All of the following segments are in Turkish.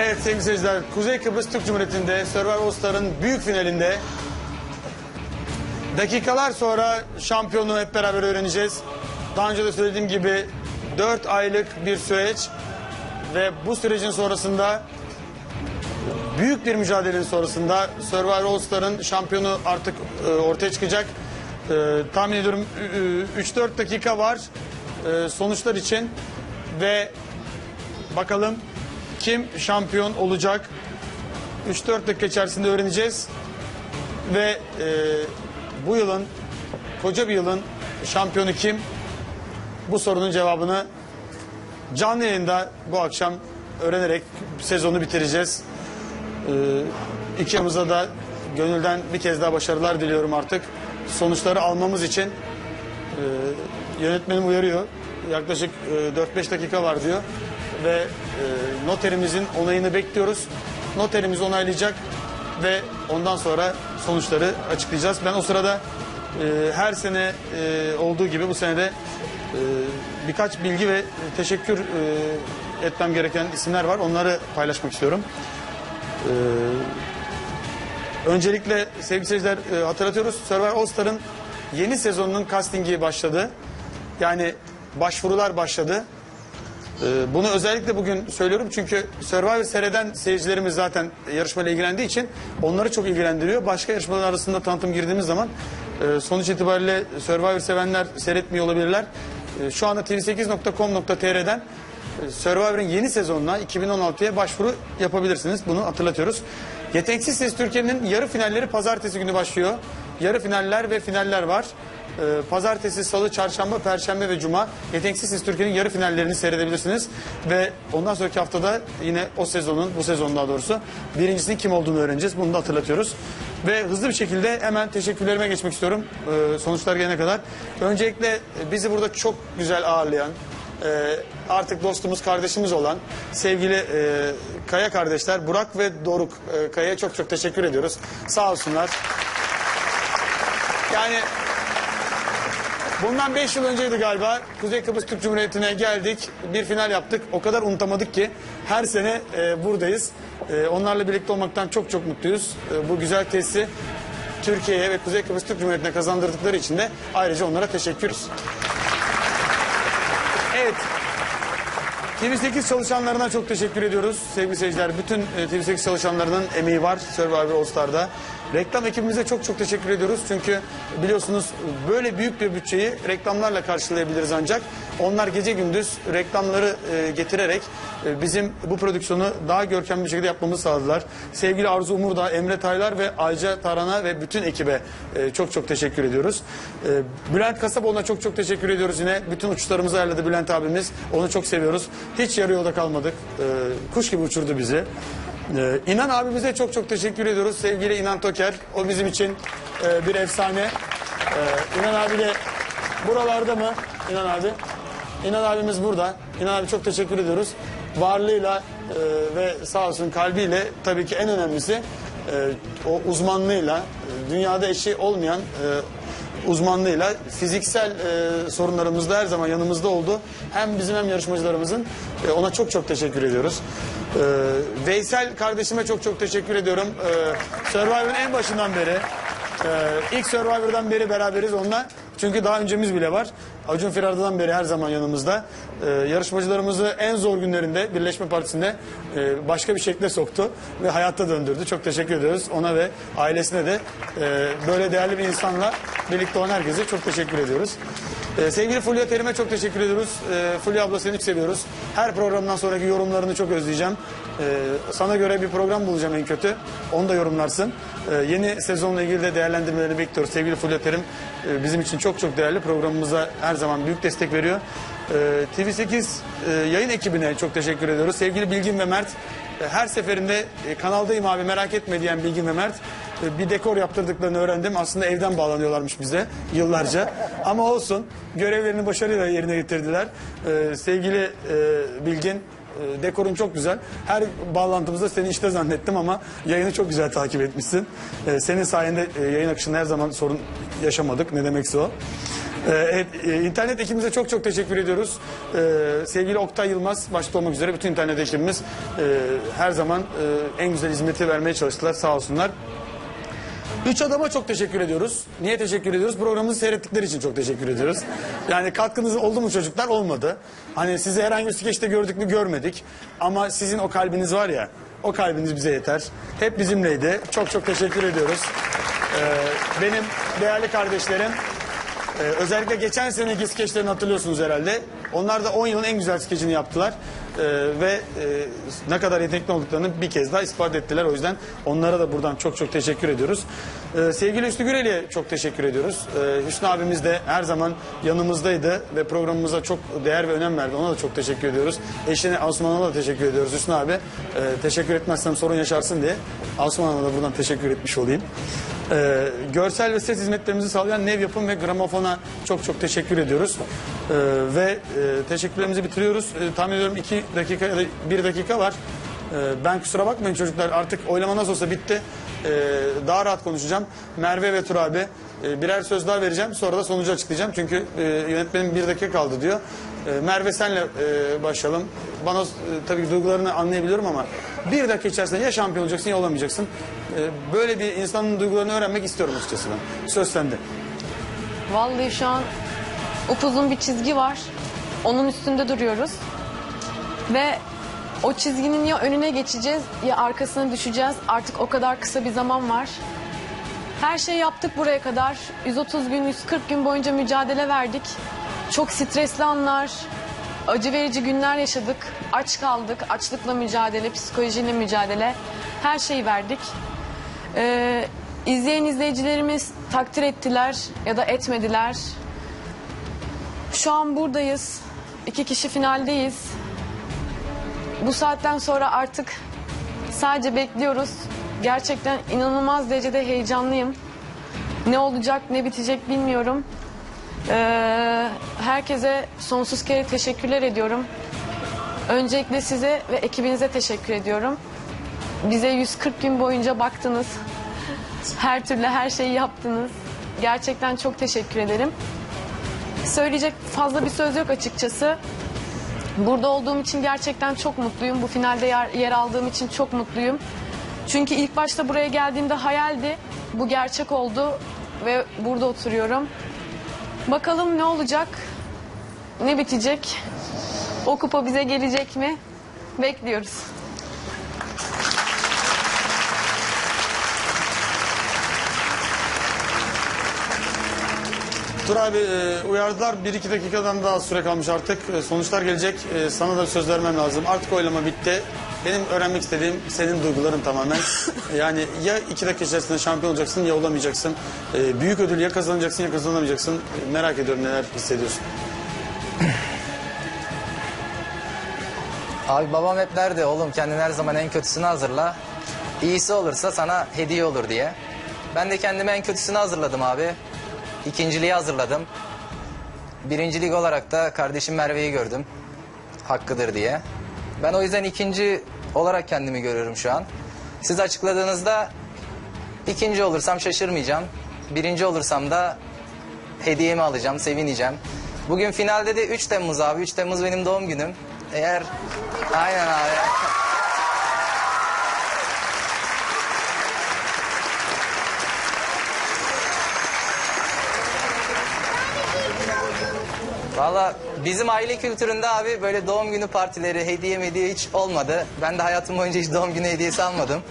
Evet sevgili seyirciler, Kuzey Kıbrıs Türk Cumhuriyeti'nde Survivor Star'ın büyük finalinde dakikalar sonra şampiyonu hep beraber öğreneceğiz. Daha önce de söylediğim gibi 4 aylık bir süreç ve bu sürecin sonrasında büyük bir mücadelenin sonrasında Survivor All Star'ın şampiyonu artık e, ortaya çıkacak. E, tahmin ediyorum 3-4 dakika var e, sonuçlar için ve bakalım kim şampiyon olacak. 3-4 dakika içerisinde öğreneceğiz. Ve e, bu yılın, koca bir yılın şampiyonu kim? Bu sorunun cevabını canlı yayında bu akşam öğrenerek sezonu bitireceğiz. Ee, iki da gönülden bir kez daha başarılar diliyorum artık. Sonuçları almamız için e, yönetmenim uyarıyor. Yaklaşık e, 4-5 dakika var diyor. Ve e, noterimizin onayını bekliyoruz. Noterimiz onaylayacak ve ondan sonra sonuçları açıklayacağız. Ben o sırada e, her sene e, olduğu gibi bu senede e, birkaç bilgi ve teşekkür e, etmem gereken isimler var. Onları paylaşmak istiyorum. Öncelikle sevgili seyirciler e, hatırlatıyoruz. Survivor All Star'ın yeni sezonunun castingi başladı. Yani başvurular başladı. E, Bunu özellikle bugün söylüyorum çünkü Survivor seyreden seyircilerimiz zaten yarışmayla ilgilendiği için onları çok ilgilendiriyor. Başka yarışmalar arasında tanıtım girdiğimiz zaman e, sonuç itibariyle Survivor sevenler seyretmiyor olabilirler. E, Şu anda tv8.com.tr'den e, Survivor'ın yeni sezonuna 2016'ya başvuru yapabilirsiniz. Bunu hatırlatıyoruz. Yeteneksiz Ses Türkiye'nin yarı finalleri pazartesi günü başlıyor. Yarı finaller ve finaller var. Ee, Pazartesi, Salı, Çarşamba, Perşembe ve Cuma Yeteneksiz Ses Türkiye'nin yarı finallerini seyredebilirsiniz. Ve ondan sonraki haftada yine o sezonun, bu sezon daha doğrusu birincisinin kim olduğunu öğreneceğiz. Bunu da hatırlatıyoruz. Ve hızlı bir şekilde hemen teşekkürlerime geçmek istiyorum ee, sonuçlar gelene kadar. Öncelikle e, bizi burada çok güzel ağırlayan, e, artık dostumuz, kardeşimiz olan sevgili e, Kaya kardeşler Burak ve Doruk e, Kaya'ya çok çok teşekkür ediyoruz. Sağ olsunlar. Yani bundan 5 yıl önceydi galiba. Kuzey Kıbrıs Türk Cumhuriyeti'ne geldik. Bir final yaptık. O kadar unutamadık ki her sene e, buradayız. E, onlarla birlikte olmaktan çok çok mutluyuz. E, bu güzel tesisi Türkiye'ye ve Kuzey Kıbrıs Türk Cumhuriyeti'ne kazandırdıkları için de ayrıca onlara teşekkürüz. Evet. TV8 çalışanlarına çok teşekkür ediyoruz sevgili seyirciler. Bütün e, TV8 çalışanlarının emeği var Survivor All Star'da. Reklam ekibimize çok çok teşekkür ediyoruz. Çünkü biliyorsunuz böyle büyük bir bütçeyi reklamlarla karşılayabiliriz ancak. Onlar gece gündüz reklamları e, getirerek e, bizim bu prodüksiyonu daha görkemli bir şekilde yapmamızı sağladılar. Sevgili Arzu Umurdağ, Emre Taylar ve Ayca Taran'a ve bütün ekibe e, çok çok teşekkür ediyoruz. E, Bülent Kasaboğlu'na çok çok teşekkür ediyoruz yine. Bütün uçuşlarımızı ayarladı Bülent abimiz. Onu çok seviyoruz. Hiç yarı yolda kalmadık. Kuş gibi uçurdu bizi. E, İnan abimize çok çok teşekkür ediyoruz. Sevgili İnan Toker. O bizim için e, bir efsane. E, İnan abi de buralarda mı? İnan abi. İnan abimiz burada. İnan abi çok teşekkür ediyoruz. Varlığıyla e, ve sağ olsun kalbiyle tabii ki en önemlisi e, o uzmanlığıyla e, dünyada eşi olmayan e, uzmanlığıyla fiziksel e, sorunlarımızda her zaman yanımızda oldu. Hem bizim hem yarışmacılarımızın e, ona çok çok teşekkür ediyoruz. E, Veysel kardeşime çok çok teşekkür ediyorum. E, Survivor'ın en başından beri ee, ilk Survivor'dan beri beraberiz onunla. Çünkü daha öncemiz bile var. Acun Firarda'dan beri her zaman yanımızda. Ee, yarışmacılarımızı en zor günlerinde Birleşme Partisi'nde e, başka bir şekle soktu ve hayatta döndürdü. Çok teşekkür ediyoruz ona ve ailesine de e, böyle değerli bir insanla birlikte olan herkese çok teşekkür ediyoruz. Ee, sevgili Fulya Terim'e çok teşekkür ediyoruz. Ee, Fulya abla seni çok seviyoruz. Her programdan sonraki yorumlarını çok özleyeceğim. Ee, sana göre bir program bulacağım en kötü. Onu da yorumlarsın. Ee, yeni sezonla ilgili de değerlendirmelerini bekliyoruz. Sevgili Fulya Terim e, bizim için çok çok değerli. Programımıza her zaman büyük destek veriyor. Ee, TV8 e, yayın ekibine çok teşekkür ediyoruz. Sevgili Bilgin ve Mert e, her seferinde e, kanaldayım abi merak etme diyen Bilgin ve Mert e, bir dekor yaptırdıklarını öğrendim. Aslında evden bağlanıyorlarmış bize yıllarca. Ama olsun görevlerini başarıyla yerine getirdiler. Ee, sevgili e, Bilgin e, dekorun çok güzel. Her bağlantımızda seni işte zannettim ama yayını çok güzel takip etmişsin. E, senin sayende e, yayın akışında her zaman sorun yaşamadık. Ne demekse o. Ee, evet, e, internet ekibimize çok çok teşekkür ediyoruz. Ee, sevgili Oktay Yılmaz başta olmak üzere bütün internet ekibimiz e, her zaman e, en güzel hizmeti vermeye çalıştılar sağ olsunlar. Üç adama çok teşekkür ediyoruz. Niye teşekkür ediyoruz? Programımızı seyrettikleri için çok teşekkür ediyoruz. Yani katkınız oldu mu çocuklar? Olmadı. Hani sizi herhangi bir skeçte gördük mü görmedik. Ama sizin o kalbiniz var ya, o kalbiniz bize yeter. Hep bizimleydi. Çok çok teşekkür ediyoruz. Ee, benim değerli kardeşlerim, ee, özellikle geçen seneki skeçlerini hatırlıyorsunuz herhalde. Onlar da 10 yılın en güzel skeçini yaptılar. Ee, ve e, ne kadar yetenekli olduklarını bir kez daha ispat ettiler. O yüzden onlara da buradan çok çok teşekkür ediyoruz. Ee, sevgili Hüsnü Gürel'e çok teşekkür ediyoruz. Ee, Hüsnü abimiz de her zaman yanımızdaydı ve programımıza çok değer ve önem verdi. Ona da çok teşekkür ediyoruz. Eşine Asuman'a da teşekkür ediyoruz Hüsnü abi. Ee, teşekkür etmezsem sorun yaşarsın diye. Asuman'a da buradan teşekkür etmiş olayım. Ee, görsel ve ses hizmetlerimizi sağlayan Nev Yapım ve Gramofon'a çok çok teşekkür ediyoruz. Ee, ve e, teşekkürlerimizi bitiriyoruz. Ee, tahmin ediyorum iki dakika ya da bir dakika var. Ee, ben kusura bakmayın çocuklar artık oylama nasıl olsa bitti. Ee, daha rahat konuşacağım. Merve ve Tur abi e, birer söz daha vereceğim. Sonra da sonucu açıklayacağım. Çünkü e, yönetmenim bir dakika kaldı diyor. E, Merve senle e, başlayalım. Bana e, tabii duygularını anlayabiliyorum ama bir dakika içerisinde ya şampiyon olacaksın ya olamayacaksın. E, böyle bir insanın duygularını öğrenmek istiyorum açıkçası ben. Söz sende. Vallahi şu an upuzun bir çizgi var. Onun üstünde duruyoruz. Ve o çizginin ya önüne geçeceğiz ya arkasına düşeceğiz. Artık o kadar kısa bir zaman var. Her şeyi yaptık buraya kadar. 130 gün, 140 gün boyunca mücadele verdik. Çok stresli anlar, acı verici günler yaşadık. Aç kaldık, açlıkla mücadele, psikolojiyle mücadele. Her şeyi verdik. Ee, izleyen izleyicilerimiz takdir ettiler ya da etmediler. Şu an buradayız. İki kişi finaldeyiz. Bu saatten sonra artık sadece bekliyoruz. Gerçekten inanılmaz derecede heyecanlıyım. Ne olacak, ne bitecek bilmiyorum. Ee, herkese sonsuz kere teşekkürler ediyorum. Öncelikle size ve ekibinize teşekkür ediyorum. Bize 140 gün boyunca baktınız. Her türlü her şeyi yaptınız. Gerçekten çok teşekkür ederim. Söyleyecek fazla bir söz yok açıkçası. Burada olduğum için gerçekten çok mutluyum. Bu finalde yer, yer aldığım için çok mutluyum. Çünkü ilk başta buraya geldiğimde hayaldi. Bu gerçek oldu ve burada oturuyorum. Bakalım ne olacak? Ne bitecek? O kupa bize gelecek mi? Bekliyoruz. Tur abi e, uyardılar. Bir iki dakikadan daha süre kalmış artık. E, sonuçlar gelecek. E, sana da söz vermem lazım. Artık oylama bitti. Benim öğrenmek istediğim senin duyguların tamamen. yani ya iki dakika içerisinde şampiyon olacaksın ya olamayacaksın. Büyük ödül ya kazanacaksın ya kazanamayacaksın. Merak ediyorum neler hissediyorsun. Abi babam hep derdi oğlum kendin her zaman en kötüsünü hazırla. İyisi olursa sana hediye olur diye. Ben de kendime en kötüsünü hazırladım abi. İkinciliği hazırladım. Birincilik olarak da kardeşim Merve'yi gördüm. Hakkıdır diye. Ben o yüzden ikinci olarak kendimi görüyorum şu an. Siz açıkladığınızda ikinci olursam şaşırmayacağım. Birinci olursam da hediyemi alacağım, sevineceğim. Bugün finalde de 3 Temmuz abi. 3 Temmuz benim doğum günüm. Eğer... Aynen abi. Valla bizim aile kültüründe abi böyle doğum günü partileri, hediye hediye hiç olmadı. Ben de hayatım boyunca hiç doğum günü hediyesi almadım.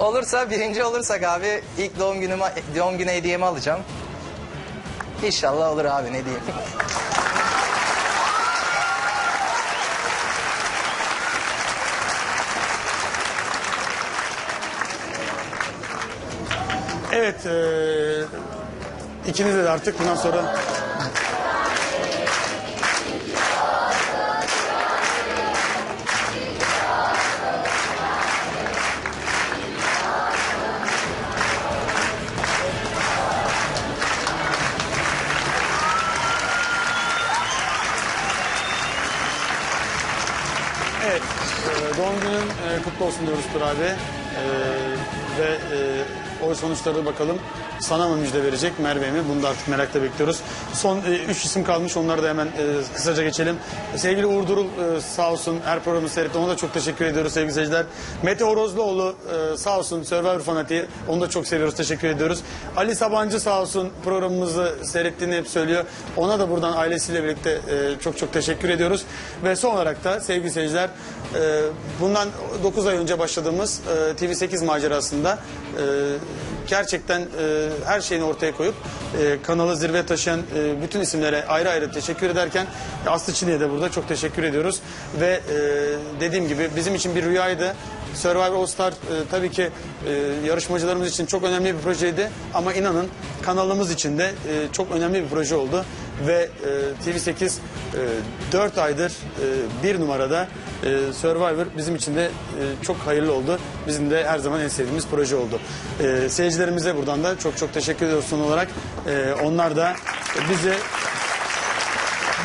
Olursa birinci olursak abi ilk doğum günüme doğum günü hediyemi alacağım. İnşallah olur abi ne diyeyim. Evet. E, ikinize de artık bundan sonra olsun diyoruz Tur abi. Ee, ve e, o sonuçları bakalım sana mı müjde verecek Merve mi? Bunu da artık merakla bekliyoruz. Son 3 isim kalmış onları da hemen e, kısaca geçelim. Sevgili Uğur Durul e, sağ olsun her programı seyretti. Ona da çok teşekkür ediyoruz sevgili seyirciler. Mete Orozluoğlu e, sağ olsun Survivor fanatiği. Onu da çok seviyoruz teşekkür ediyoruz. Ali Sabancı sağ olsun programımızı seyrettiğini hep söylüyor. Ona da buradan ailesiyle birlikte e, çok çok teşekkür ediyoruz. Ve son olarak da sevgili seyirciler e, bundan 9 ay önce başladığımız e, TV8 macerasında e, gerçekten e, her şeyini ortaya koyup e, kanalı zirve taşıyan e, bütün isimlere ayrı ayrı teşekkür ederken e, Aslı Çin'e de burada çok teşekkür ediyoruz. Ve e, dediğim gibi bizim için bir rüyaydı. Survivor All Star e, tabii ki e, yarışmacılarımız için çok önemli bir projeydi. Ama inanın kanalımız için de e, çok önemli bir proje oldu. Ve e, TV8 e, 4 aydır e, bir numarada e, Survivor bizim için de e, çok hayırlı oldu. Bizim de her zaman en sevdiğimiz proje oldu. E, seyircilerimize buradan da çok çok teşekkür ediyoruz son olarak. E, onlar da bizi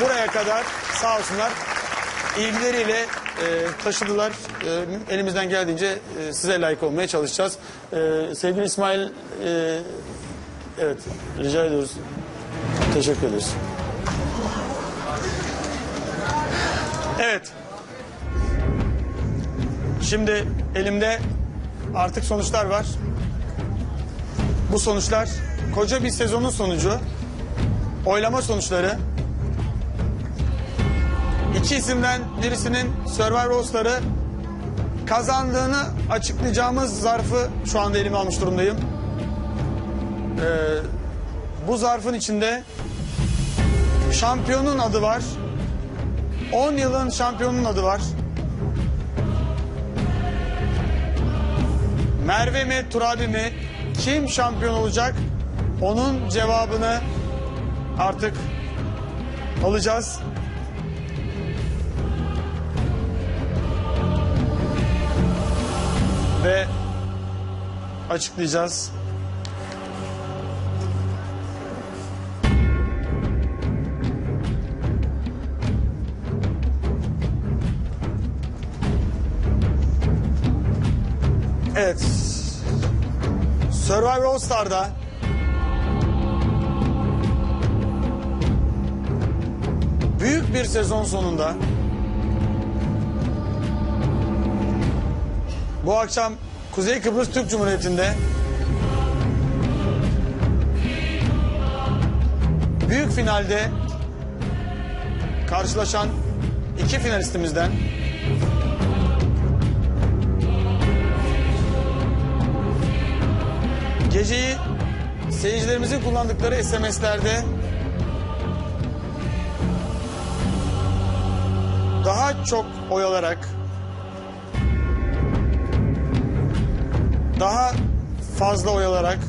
buraya kadar sağ olsunlar ilgileriyle e, taşıdılar. Elimizden geldiğince e, size layık olmaya çalışacağız. Sevgili İsmail, e, evet rica ediyoruz. Teşekkür ederiz. Evet. Şimdi elimde artık sonuçlar var. Bu sonuçlar koca bir sezonun sonucu. Oylama sonuçları. İki isimden birisinin Survivor All Star'ı kazandığını açıklayacağımız zarfı şu anda elime almış durumdayım. Ee, bu zarfın içinde şampiyonun adı var. 10 yılın şampiyonun adı var. Merve mi Turabi mi kim şampiyon olacak onun cevabını artık alacağız. Ve açıklayacağız. Evet. Survivor All Star'da büyük bir sezon sonunda bu akşam Kuzey Kıbrıs Türk Cumhuriyeti'nde büyük finalde karşılaşan iki finalistimizden Geceyi seyircilerimizin kullandıkları SMS'lerde daha çok oy alarak daha fazla oy alarak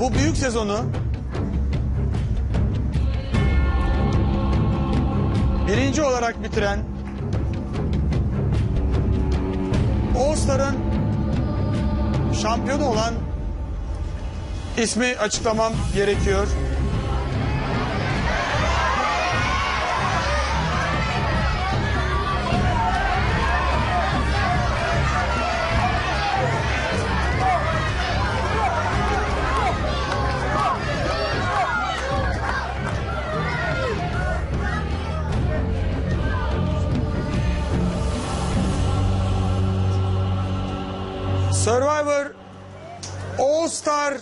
bu büyük sezonu birinci olarak bitiren Star'ın şampiyonu olan ismi açıklamam gerekiyor. Star